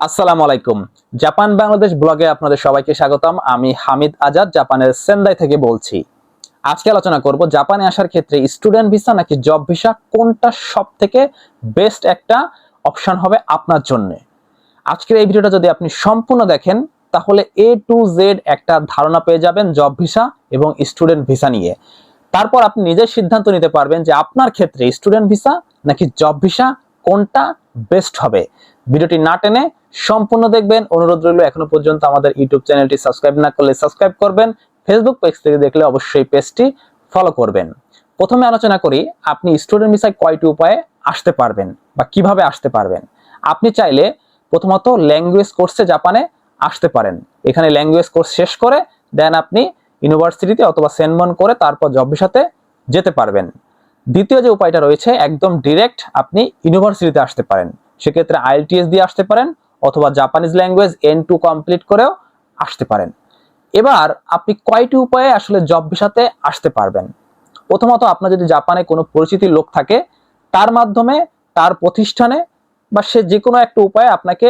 আসসালামু আলাইকুম। জাপান বাংলাদেশ ব্লগে আপনাদের সবাইকে স্বাগতম। আমি হামিদ আজাদ, জাপানের সেন্দাই থেকে বলছি। আজকে আলোচনা করব জাপানে আসার ক্ষেত্রে স্টুডেন্ট ভিসা নাকি জব ভিসা, কোনটা সব থেকে বেস্ট একটা অপশন হবে আপনার জন্য? আজকের এই ভিডিওটা যদি আপনি সম্পূর্ণ দেখেন, তাহলে এ টু জেড একটা ধারণা পেয়ে যাবেন জব ভিসা এবং স্টুডেন্ট ভিসা নিয়ে। তারপর আপনি নিজের সিদ্ধান্ত নিতে পারবেন যে আপনার ক্ষেত্রে স্টুডেন্ট ভিসা নাকি জব ভিসা কোনটা বেস্ট হবে? ভিডিওটি না টেনে সম্পূর্ণ দেখবেন। অনুরোধ রইল, এখনও পর্যন্ত আমাদের ইউটিউব চ্যানেলটি সাবস্ক্রাইব না করলে সাবস্ক্রাইব করবেন। ফেসবুক পেজ থেকে দেখলে অবশ্যই পেজটি ফলো করবেন। প্রথমে আলোচনা করি, আপনি স্টুডেন্ট ভিসায় কয়টি উপায়ে আসতে পারবেন বা কীভাবে আসতে পারবেন? আপনি চাইলে প্রথমত ল্যাঙ্গুয়েজ কোর্সে জাপানে আসতে পারেন। এখানে ল্যাঙ্গুয়েজ কোর্স শেষ করে দেন আপনি ইউনিভার্সিটিতে অথবা সেনমন করে তারপর জব ভিসাতে যেতে পারবেন। দ্বিতীয় যে উপায়টা রয়েছে, একদম ডিরেক্ট আপনি ইউনিভার্সিটিতে আসতে পারেন। সেক্ষেত্রে আইএলটিএস দিয়ে আসতে পারেন অথবা Japanese language N two complete করেও আসতে পারেন। এবার আপনি কয়টি উপায়ে আসলে জব ভিসাতে আসতে পারবেন? প্রথমত আপনার যদি জাপানে কোনো পরিচিতি লোক থাকে, তার মাধ্যমে, তার প্রতিষ্ঠানে বা সে যে কোনো একটা উপায়ে আপনাকে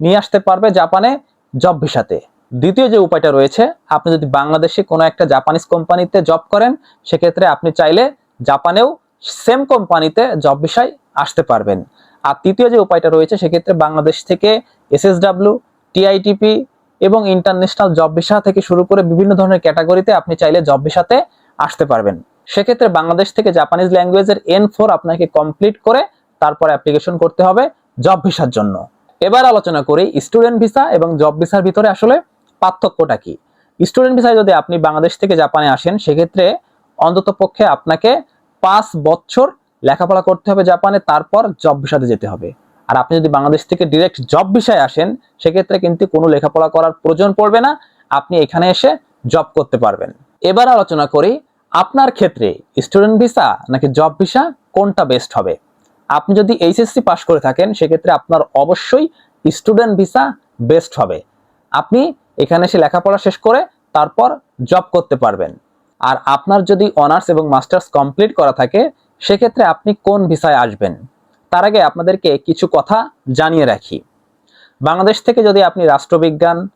নিয়ে আসতে পারবে জাপানে জব ভিসাতে দ্বিতীয় যে উপায়টা রয়েছে, আপনি যদি বাংলাদেশে কোনো একটা জাপানিজ কোম্পানিতে জব করেন, সেক্ষেত্রে আপনি চাইলে জাপানেও সেম কোম্পানিতে জব ভিসায় আসতে পারবেন। আর তৃতীয় যে উপায়টা রয়েছে, সেক্ষেত্রে বাংলাদেশ থেকে এসএসডাব্লিউ টিআইটিপি এবং ইন্টারন্যাশনাল জব ভিসা থেকে শুরু করে বিভিন্ন ধরনের ক্যাটাগরিতে আপনি চাইলে জব ভিসাতে আসতে পারবেন। সেক্ষেত্রে বাংলাদেশ থেকে জাপানিজ ল্যাঙ্গুয়েজের এন ফোর আপনাকে কমপ্লিট করে তারপর অ্যাপ্লিকেশন করতে হবে জব ভিসার জন্য। এবার আলোচনা করি স্টুডেন্ট ভিসা এবং জব ভিসার ভিতরে আসলে পার্থক্যটা কি? স্টুডেন্ট ভিসায় যদি আপনি বাংলাদেশ থেকে জাপানে আসেন, সেক্ষেত্রে অন্তত পক্ষে আপনাকে পাঁচ বছর লেখাপড়া করতে হবে জাপানে, তারপর জব ভিসাতে যেতে হবে। আর আপনি যদি বাংলাদেশ থেকে ডিরেক্ট জব ভিসায় আসেন, সেক্ষেত্রে কিন্তু কোনো লেখাপড়া করার প্রয়োজন পড়বে না, আপনি এখানে এসে জব করতে পারবেন। এবার আলোচনা করি, আপনার ক্ষেত্রে স্টুডেন্ট ভিসা নাকি জব ভিসা কোনটা বেস্ট হবে? আপনি যদি এইচএসসি পাশ করে থাকেন, সেক্ষেত্রে আপনার অবশ্যই স্টুডেন্ট ভিসা বেস্ট হবে। আপনি এখানে এসে লেখাপড়া শেষ করে, তারপর জব করতে পারবেন। আর আপনার যদি অনার্স এবং মাস্টার্স কমপ্লিট করা থাকে, সেক্ষেত্রে আপনি কোন ভিসায় আসবেন? তার আগে আপনাদেরকে কিছু কথা জানিয়ে রাখি। বাংলাদেশ থেকে যদি আপনি রাষ্ট্রবিজ্ঞান,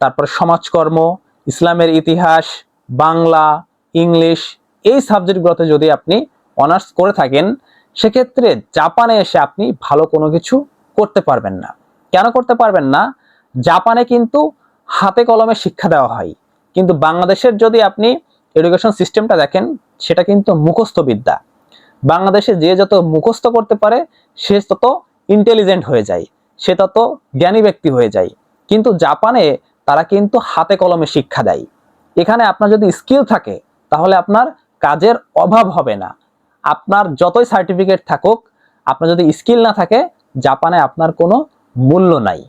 তারপর সমাজকর্ম, ইসলামের ইতিহাস, বাংলা, ইংলিশ, এই সাবজেক্টগুলোতে যদি আপনি অনার্স করে থাকেন, সেক্ষেত্রে জাপানে এসে আপনি ভালো কোনো কিছু করতে পারবেন না। কেন করতে পারবেন না? জাপানে কিন্তু হাতে কলমে শিক্ষা দেওয়া হয়। কিন্তু বাংলাদেশের যদি আপনি এডুকেশন সিস্টেমটা দেখেন, সেটা কিন্তু মুখস্থ বিদ্যা বাংলাদেশে যে যত মুখস্থ করতে পারে, সে তত ইন্টেলিজেন্ট হয়ে যায়, সে তত জ্ঞানী ব্যক্তি হয়ে যায়। কিন্তু জাপানে তারা কিন্তু হাতে কলমে শিক্ষা দেয়। এখানে আপনার যদি স্কিল থাকে, তাহলে আপনার কাজের অভাব হবে না। আপনার যতই সার্টিফিকেট থাকুক, আপনার যদি স্কিল না থাকে, জাপানে আপনার কোনো মূল্য নাই।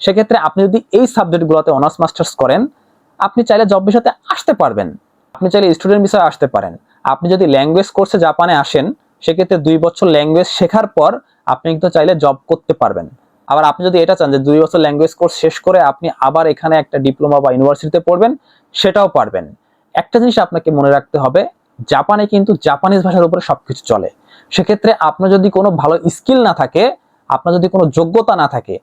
সেক্ষেত্রে আপনি যদি এই সাবজেক্টগুলোতে অনার্স মাস্টার্স করেন, আপনি চাইলে জব বিষয়তে আসতে পারবেন। আপনি চাইলে স্টুডেন্ট বিষয়ে আসতে পারেন। আপনি যদি ল্যাঙ্গুয়েজ কোর্সে জাপানে আসেন, সেক্ষেত্রে দুই বছর ল্যাঙ্গুয়েজ শেখার পর আপনি কিন্তু চাইলে জব করতে পারবেন। আবার আপনি যদি এটা চান যে দুই বছর ল্যাঙ্গুয়েজ কোর্স শেষ করে আপনি আবার এখানে একটা ডিপ্লোমা বা ইউনিভার্সিটিতে পড়বেন, সেটাও পারবেন। একটা জিনিস আপনাকে মনে রাখতে হবে, জাপানে কিন্তু জাপানিজ ভাষার উপরে সবকিছু চলে। সেক্ষেত্রে আপনার যদি কোনো ভালো স্কিল না থাকে, আপনার যদি কোনো যোগ্যতা না থাকে,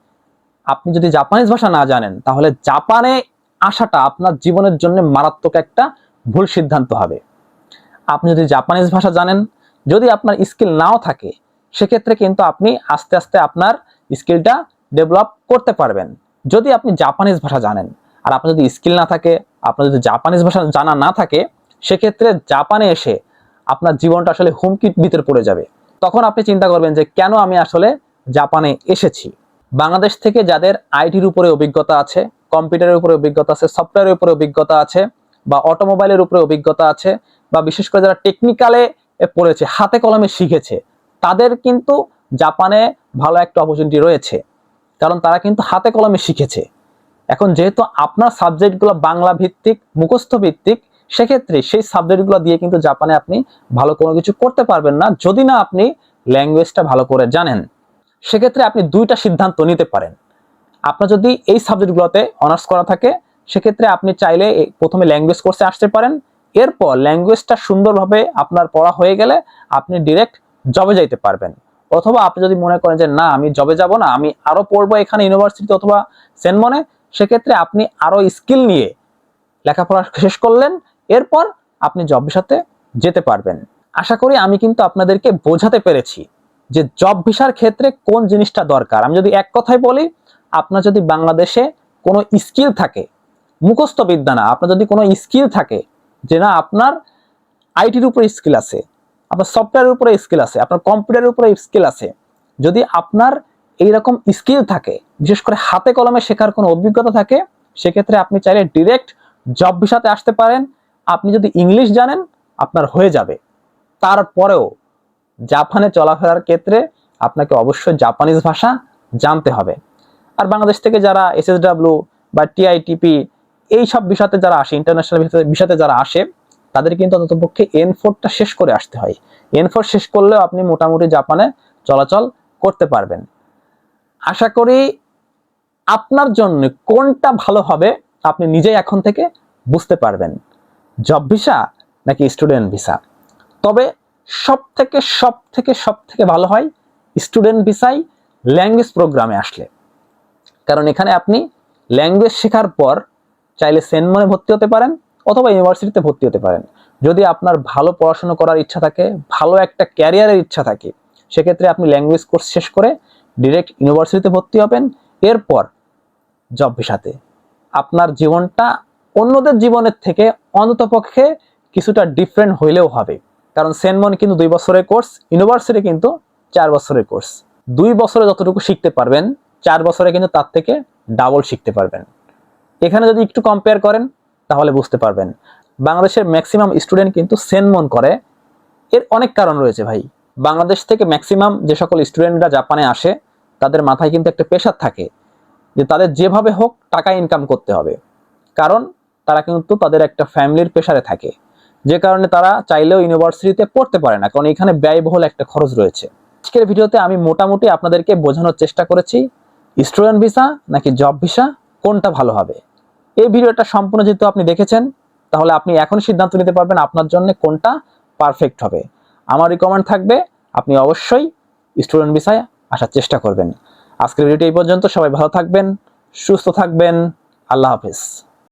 আপনি যদি জাপানিজ ভাষা না জানেন, তাহলে জাপানে আসাটা আপনার জীবনের জন্য মারাত্মক একটা ভুল সিদ্ধান্ত হবে। আপনি যদি জাপানিজ ভাষা জানেন, যদি আপনার স্কিল নাও থাকে, সেক্ষেত্রে কিন্তু আপনি আস্তে আস্তে আপনার স্কিলটা ডেভেলপ করতে পারবেন। যদি আপনি জাপানিজ ভাষা জানেন আর আপনার যদি স্কিল না থাকে, আপনার যদি জাপানিজ ভাষা জানা না থাকে, সেক্ষেত্রে জাপানে এসে আপনার জীবনটা আসলে হুমকির ভিতরে পড়ে যাবে। তখন আপনি চিন্তা করবেন যে কেন আমি আসলে জাপানে এসেছি। বাংলাদেশ থেকে যাদের আইটির উপরে অভিজ্ঞতা আছে, কম্পিউটারের উপরে অভিজ্ঞতা আছে, সফটওয়্যারের উপরে অভিজ্ঞতা আছে বা অটোমোবাইলের উপরে অভিজ্ঞতা আছে, বা বিশেষ করে যারা টেকনিক্যালে পড়েছে, হাতে কলমে শিখেছে, তাদের কিন্তু জাপানে ভালো একটা অপরচুনিটি রয়েছে। কারণ তারা কিন্তু হাতে কলমে শিখেছে। এখন যেহেতু আপনার সাবজেক্টগুলো বাংলা ভিত্তিক, মুখস্থ ভিত্তিক, সেক্ষেত্রে সেই সাবজেক্টগুলো দিয়ে কিন্তু জাপানে আপনি ভালো কোনো কিছু করতে পারবেন না, যদি না আপনি ল্যাঙ্গুয়েজটা ভালো করে জানেন। সেক্ষেত্রে আপনি দুইটা সিদ্ধান্ত নিতে পারেন। আপনার যদি এই সাবজেক্টগুলোতে অনার্স করা থাকে সেক্ষেত্রে আপনি চাইলে প্রথমে ল্যাঙ্গুয়েজ কোর্সে আসতে পারেন। এরপর ল্যাঙ্গুয়েজটা সুন্দরভাবে আপনার পড়া হয়ে গেলে আপনি ডিরেক্ট জবে যাইতে পারবেন। অথবা আপনি যদি মনে করেন যে, না, আমি জবে যাব না, আমি আরও পড়ব এখানে ইউনিভার্সিটি অথবা সেনমনে সেক্ষেত্রে আপনি আরও স্কিল নিয়ে লেখাপড়া শেষ করলেন। এরপর আপনি জব ভিসাতে যেতে পারবেন। আশা করি আমি কিন্তু আপনাদেরকে বোঝাতে পেরেছি যে জব ভিসার ক্ষেত্রে কোন জিনিসটা দরকার। আমি যদি এক কথায় বলি, আপনার যদি বাংলাদেশে কোনো স্কিল থাকে মুখস্থ বিদ্যা না, আপনার যদি কোনো স্কিল থাকে যে না, আপনার আইটির উপরে স্কিল আছে, আপনার সফটওয়্যারের উপরে স্কিল আছে, আপনার কম্পিউটারের উপরে স্কিল আছে, যদি আপনার এইরকম স্কিল থাকে, বিশেষ করে হাতে কলমে শেখার কোনো অভিজ্ঞতা থাকে, সেক্ষেত্রে আপনি চাইলে ডিরেক্ট জব ভিসাতে আসতে পারেন। আপনি যদি ইংলিশ জানেন, আপনার হয়ে যাবে। তারপরেও জাপানে চলাফেরার ক্ষেত্রে আপনাকে অবশ্যই জাপানিজ ভাষা জানতে হবে। আর বাংলাদেশ থেকে যারা এসএসডাব্লিউ বা টিআইটিপি এই সব বিষয়তে যারা আসে ইন্টারন্যাশনাল বিষয়তে যারা আসে, তাদের কিন্তু অন্ততপক্ষে এন ফোরটা শেষ করে আসতে হয়। এন ফোর শেষ করলেও আপনি মোটামুটি জাপানে চলাচল করতে পারবেন। আশা করি আপনার জন্য কোনটা ভালো হবে আপনি নিজেই এখন থেকে বুঝতে পারবেন। জব ভিসা নাকি স্টুডেন্ট ভিসা? তবে সব থেকে সব থেকে সব থেকে ভালো হয় স্টুডেন্ট ভিসাই ল্যাঙ্গুয়েজ প্রোগ্রামে আসলে। কারণ এখানে আপনি ল্যাঙ্গুয়েজ শেখার পর চাইলে সেনমনে ভর্তি হতে পারেন অথবা ইউনিভার্সিটিতে ভর্তি হতে পারেন। যদি আপনার ভালো পড়াশোনা করার ইচ্ছা থাকে, ভালো একটা ক্যারিয়ারের ইচ্ছা থাকে, সেক্ষেত্রে আপনি ল্যাঙ্গুয়েজ কোর্স শেষ করে ডিরেক্ট ইউনিভার্সিটিতে ভর্তি হবেন। এরপর জব ভিসাতে। আপনার জীবনটা অন্যদের জীবনের থেকে অন্ততপক্ষে কিছুটা ডিফারেন্ট হইলেও হবে। কারণ সেনমন কিন্তু দুই বছরের কোর্স, ইউনিভার্সিটি কিন্তু চার বছরের কোর্স। দুই বছরে যতটুকু শিখতে পারবেন, চার বছরে কিন্তু তার থেকে ডাবল শিখতে পারবেন। এখানে যদি একটু কম্পেয়ার করেন, তাহলে বুঝতে পারবেন। বাংলাদেশের ম্যাক্সিমাম স্টুডেন্ট কিন্তু সেনমন করে। এর অনেক কারণ রয়েছে ভাই। বাংলাদেশ থেকে ম্যাক্সিমাম যে সকল স্টুডেন্টরা জাপানে আসে, তাদের মাথায় কিন্তু একটা পেশার থাকে যে তাদের যেভাবে হোক টাকা ইনকাম করতে হবে। কারণ তারা কিন্তু তাদের একটা ফ্যামিলির পেশারে থাকে। যে কারণে তারা চাইলেও ইউনিভার্সিটিতে পড়তে পারে না, কারণ এখানে ব্যয়বহুল একটা খরচ রয়েছে। আজকের ভিডিওতে আমি মোটামুটি আপনাদেরকে বোঝানোর চেষ্টা করেছি স্টুডেন্ট ভিসা নাকি জব ভিসা কোনটা ভালো হবে। এই ভিডিওটা সম্পূর্ণ যেহেতু আপনি দেখেছেন, তাহলে আপনি এখন সিদ্ধান্ত নিতে পারবেন আপনার জন্য কোনটা পারফেক্ট হবে। আমার রিকমেন্ড থাকবে, আপনি অবশ্যই স্টুডেন্ট ভিসায় আসার চেষ্টা করবেন। আজকের ভিডিওটি এই পর্যন্ত, সবাই ভালো থাকবেন, সুস্থ থাকবেন, আল্লাহ হাফেজ।